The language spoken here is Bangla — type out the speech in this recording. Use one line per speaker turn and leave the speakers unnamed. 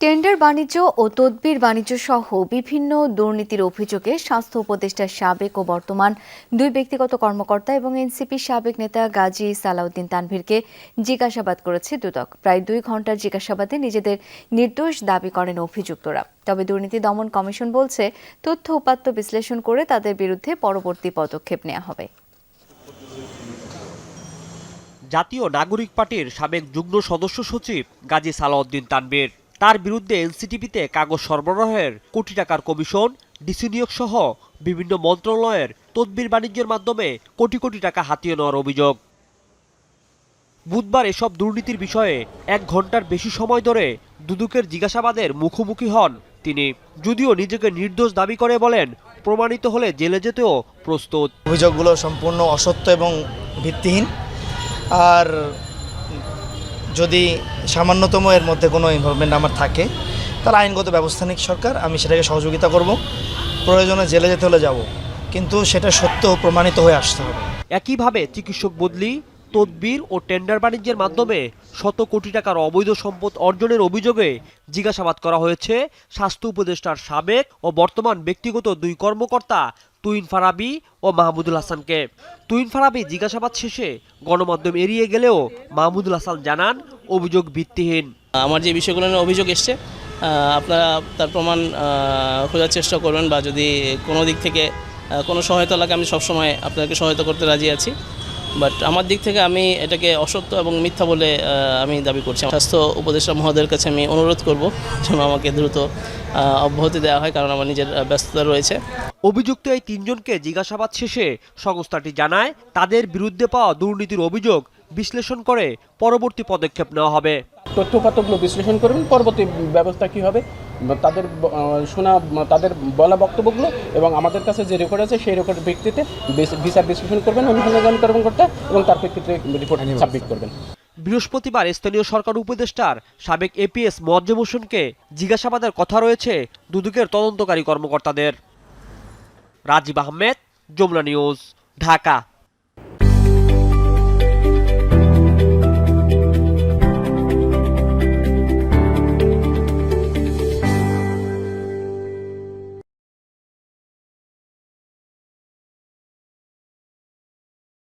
টেন্ডার বাণিজ্য ও তদবির বাণিজ্য সহ বিভিন্ন দুর্নীতির অভিযোগে স্বাস্থ্য উপদেষ্টার সাবেক ও বর্তমান দুই ব্যক্তিগত কর্মকর্তা এবং এনসিপি সাবেক নেতা গাজী সালাউদ্দিন তানভীরকে জিজ্ঞাসাবাদ করেছে দুদক। প্রায় দুই ঘণ্টার জিজ্ঞাসাবাদে নিজেদের নির্দোষ দাবি করেন অভিযুক্তরা। তবে দুর্নীতি দমন কমিশন বলছে, তথ্য উপাত্ত বিশ্লেষণ করে তাদের বিরুদ্ধে পরবর্তী পদক্ষেপ নেওয়া হবে।
জাতীয় নাগরিক পার্টির সাবেক যুগ্ম সদস্য সচিব গাজী সালাউদ্দিন তানবীর তার বিরুদ্ধে এনসিটিভিতে কাগজ সরবরাহের কোটি টাকার কমিশন, ডিসি নিয়োগ সহ বিভিন্ন মন্ত্রণালয়ের তদবির বাণিজ্যের মাধ্যমে কোটি কোটি টাকা হাতিয়ে নেওয়ার অভিযোগ। বুধবার এসব দুর্নীতির বিষয়ে এক ঘণ্টার বেশি সময় ধরে দুদুকের জিজ্ঞাসাবাদের মুখোমুখি হন তিনি। যদিও নিজেকে নির্দোষ দাবি করে বলেন, প্রমাণিত হলে জেলে যেতেও প্রস্তুত।
অভিযোগগুলো সম্পূর্ণ অসত্য এবং ভিত্তিহীন। আর যদি সামান্যতম এর মধ্যে কোনো ইনভলভমেন্ট আমার থাকে, তাহলে আইনগত ব্যবস্থা নিক সরকার, আমি সেটাকে সহযোগিতা করব। প্রয়োজনে জেলে যেতে হলে যাব, কিন্তু সেটা সত্য প্রমাণিত হয়ে আসতে হবে।
একইভাবে চিকিৎসক বদলি, তদবির ও টেন্ডার বাণিজ্যের মাধ্যমে শত কোটি টাকার অবৈধ সম্পদ অর্জনের অভিযোগে জিজ্ঞাসাবাদ করা হয়েছে। স্বাস্থ্য উপদেষ্টার সাবেক ও বর্তমান ব্যক্তিগত দুই কর্মকর্তা তুইন ফারাবি ও মাহমুদুল হাসানকে। তুইন ফারাবি জিজ্ঞাসাবাদ শেষে গণমাধ্যম এড়িয়ে গেলেও মাহমুদুল হাসান জানান অভিযোগ ভিত্তিহীন?
আমার যে বিষয়গুলো নিয়ে অভিযোগ এসছে আপনারা তার প্রমাণ খোঁজার চেষ্টা করবেন বা যদি কোনো দিক থেকে কোনো সহায়তা লাগে আমি সবসময় আপনাদেরকে সহায়তা করতে রাজি আছি। বাট আমার দিক থেকে আমি এটাকে অসত্য এবং মিথ্যা বলে আমি দাবি করছি। স্বাস্থ্য উপদেষ্টা মহোদয়ের কাছে আমি অনুরোধ করব যেন আমাকে দ্রুত অব্যাহতি দেওয়া হয় কারণ আমার নিজের ব্যস্ততা রয়েছে।
অভিযুক্ত এই তিনজনকে জিজ্ঞাসাবাদ শেষে সংস্থাটি জানায় তাদের বিরুদ্ধে পাওয়া দুর্নীতির অভিযোগ বিশ্লেষণ করে পরবর্তী পদক্ষেপ নেওয়া হবে।
তথ্যপাত্রগুলো বিশ্লেষণ করবেন পরবর্তী ব্যবস্থা কী হবে তাদের শোনা তাদের বলা বক্তব্যগুলো এবং আমাদের কাছে যে রেকর্ড আছে সেই রেকর্ডের ভিত্তিতে বিচার বিশ্লেষণ করবেন অনুসন্ধান কর্মকর্তা এবং তার প্রেক্ষিতে রিপোর্ট সাবমিট করবেন।
বৃহস্পতিবার স্থানীয় সরকার উপদেষ্টার সাবেক এপিএস মোয়াজ্জেম হোসেনকে জিজ্ঞাসাবাদের কথা রয়েছে দুদকের তদন্তকারী কর্মকর্তাদের। রাজীব আহমেদ যমুনা নিউজ ঢাকা।